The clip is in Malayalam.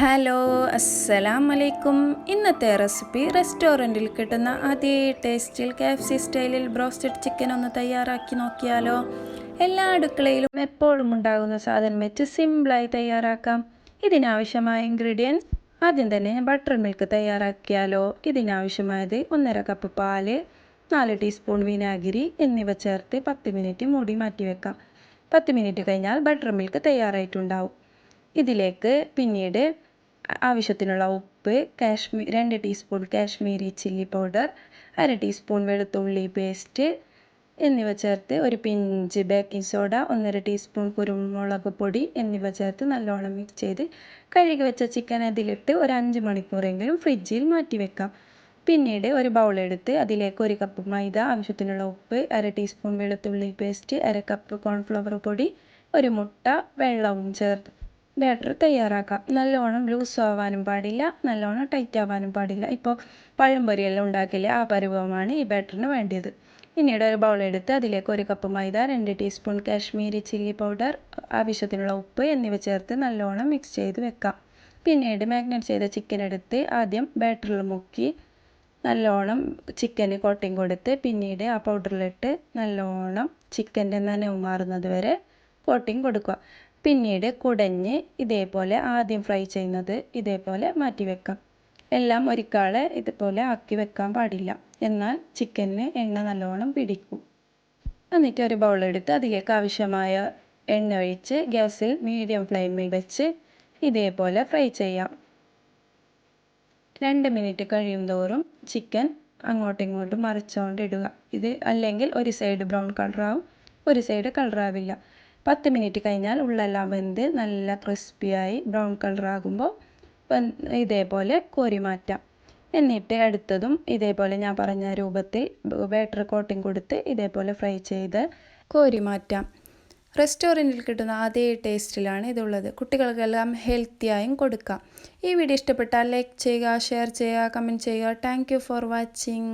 ഹലോ അസ്സലാം വലൈക്കും ഇന്നത്തെ റെസിപ്പി റെസ്റ്റോറന്റിൽ കിട്ടുന്ന അതേ ടേസ്റ്റിൽ K F C style broasted chicken ഒന്ന് തയ്യാറാക്കി നോക്കിയാലോ. എല്ലാ അടുക്കളയിലും എപ്പോഴും ഉണ്ടാകുന്ന സാധനം വെച്ച് സിമ്പിളായി തയ്യാറാക്കാം. ഇതിനാവശ്യമായ ഇൻഗ്രീഡിയൻസ് ആദ്യം തന്നെ ബട്ടർ മിൽക്ക് തയ്യാറാക്കിയാലോ. ഇതിനാവശ്യമായത് ഒന്നര കപ്പ് പാൽ നാല് ടീസ്പൂൺ വിനാഗിരി എന്നിവ ചേർത്ത് പത്ത് മിനിറ്റ് മൂടി മാറ്റി വെക്കാം. പത്ത് മിനിറ്റ് കഴിഞ്ഞാൽ ബട്ടർ മിൽക്ക് തയ്യാറായിട്ടുണ്ടാവും. ഇതിലേക്ക് പിന്നീട് ആവശ്യത്തിനുള്ള ഉപ്പ് കാശ്മീ രണ്ട് ടീസ്പൂൺ കാശ്മീരി ചില്ലി പൗഡർ അര ടീസ്പൂൺ വെളുത്തുള്ളി പേസ്റ്റ് എന്നിവ ചേർത്ത് ഒരു പിഞ്ച് ബേക്കിംഗ് സോഡ ഒന്നര ടീസ്പൂൺ കുരുമുളക് പൊടി എന്നിവ ചേർത്ത് നല്ലോണം മിക്സ് ചെയ്ത് കഴുകി വെച്ച ചിക്കൻ അതിലിട്ട് ഒരു അഞ്ച് മണിക്കൂറെങ്കിലും ഫ്രിഡ്ജിൽ മാറ്റി വെക്കാം. പിന്നീട് ഒരു ബൗൾ എടുത്ത് അതിലേക്ക് ഒരു കപ്പ് മൈദ ആവശ്യത്തിനുള്ള ഉപ്പ് അര ടീസ്പൂൺ വെളുത്തുള്ളി പേസ്റ്റ് അര കപ്പ് കോൺഫ്ലവർ പൊടി ഒരു മുട്ട വെള്ളവും ചേർത്ത് ബാറ്റർ തയ്യാറാക്കാം. നല്ലോണം ലൂസ് ആവാനും പാടില്ല നല്ലോണം ടൈറ്റ് ആവാനും പാടില്ല. ഇപ്പോൾ പഴംപൊരിയെല്ലാം ഉണ്ടാക്കില്ലേ ആ പരുവമാണ് ഈ ബാറ്ററിന് വേണ്ടത് പിന്നീട് ഒരു ബൗളെടുത്ത് അതിലേക്ക് ഒരു കപ്പ് മൈദ രണ്ട് ടീസ്പൂൺ കാശ്മീരി ചില്ലി പൗഡർ ആവശ്യത്തിനുള്ള ഉപ്പ് എന്നിവ ചേർത്ത് നല്ലോണം മിക്സ് ചെയ്ത് വെക്കാം. പിന്നീട് മാഗ്നേറ്റ് ചെയ്ത ചിക്കൻ എടുത്ത് ആദ്യം ബാറ്ററിൽ മുക്കി നല്ലോണം ചിക്കന് കോട്ടിങ് കൊടുത്ത് പിന്നീട് ആ പൗഡറിലിട്ട് നല്ലോണം ചിക്കന്റെ നനവ് മാറുന്നത് വരെ കോട്ടിങ് കൊടുക്കുക. പിന്നീട് കുടഞ്ഞ് ഇതേപോലെ ആദ്യം ഫ്രൈ ചെയ്യുന്നത് ഇതേപോലെ മാറ്റി വെക്കാം. എല്ലാം ഒരിക്കാളെ ഇതുപോലെ ആക്കി വെക്കാൻ പാടില്ല. എന്നാൽ ചിക്കനിന് എണ്ണ നല്ലോണം പിടിക്കും. എന്നിട്ട് ഒരു ബൗളെടുത്ത് അതിലേക്ക് ആവശ്യമായ എണ്ണ ഒഴിച്ച് ഗ്യാസിൽ മീഡിയം ഫ്ലെയിമിൽ വെച്ച് ഇതേപോലെ ഫ്രൈ ചെയ്യാം. രണ്ട് മിനിറ്റ് കഴിയും തോറും ചിക്കൻ അങ്ങോട്ടും ഇങ്ങോട്ടും മറിച്ചുകൊണ്ട് ഇടുക ഇത് അല്ലെങ്കിൽ ഒരു സൈഡ് ബ്രൗൺ കളറാവും ഒരു സൈഡ് കളറാവില്ല പത്ത് മിനിറ്റ് കഴിഞ്ഞാൽ ഉള്ളെല്ലാം വെന്ത് നല്ല ക്രിസ്പിയായി ബ്രൗൺ കളറാകുമ്പോൾ ഇതേപോലെ കോരി മാറ്റാം. എന്നിട്ട് അടുത്തതും ഇതേപോലെ ഞാൻ പറഞ്ഞ രൂപത്തിൽ ബാറ്റർ കോട്ടിംഗ് കൊടുത്ത് ഇതേപോലെ ഫ്രൈ ചെയ്ത് കോരി മാറ്റാം. റെസ്റ്റോറന്റിൽ കിട്ടുന്ന അതേ ടേസ്റ്റിലാണ് ഇതുള്ളത്. കുട്ടികൾക്കെല്ലാം ഹെൽത്തിയായും കൊടുക്കാം. ഈ വീഡിയോ ഇഷ്ടപ്പെട്ടാൽ ലൈക്ക് ചെയ്യുക ഷെയർ ചെയ്യുക കമന്റ് ചെയ്യുക. Thank for watching.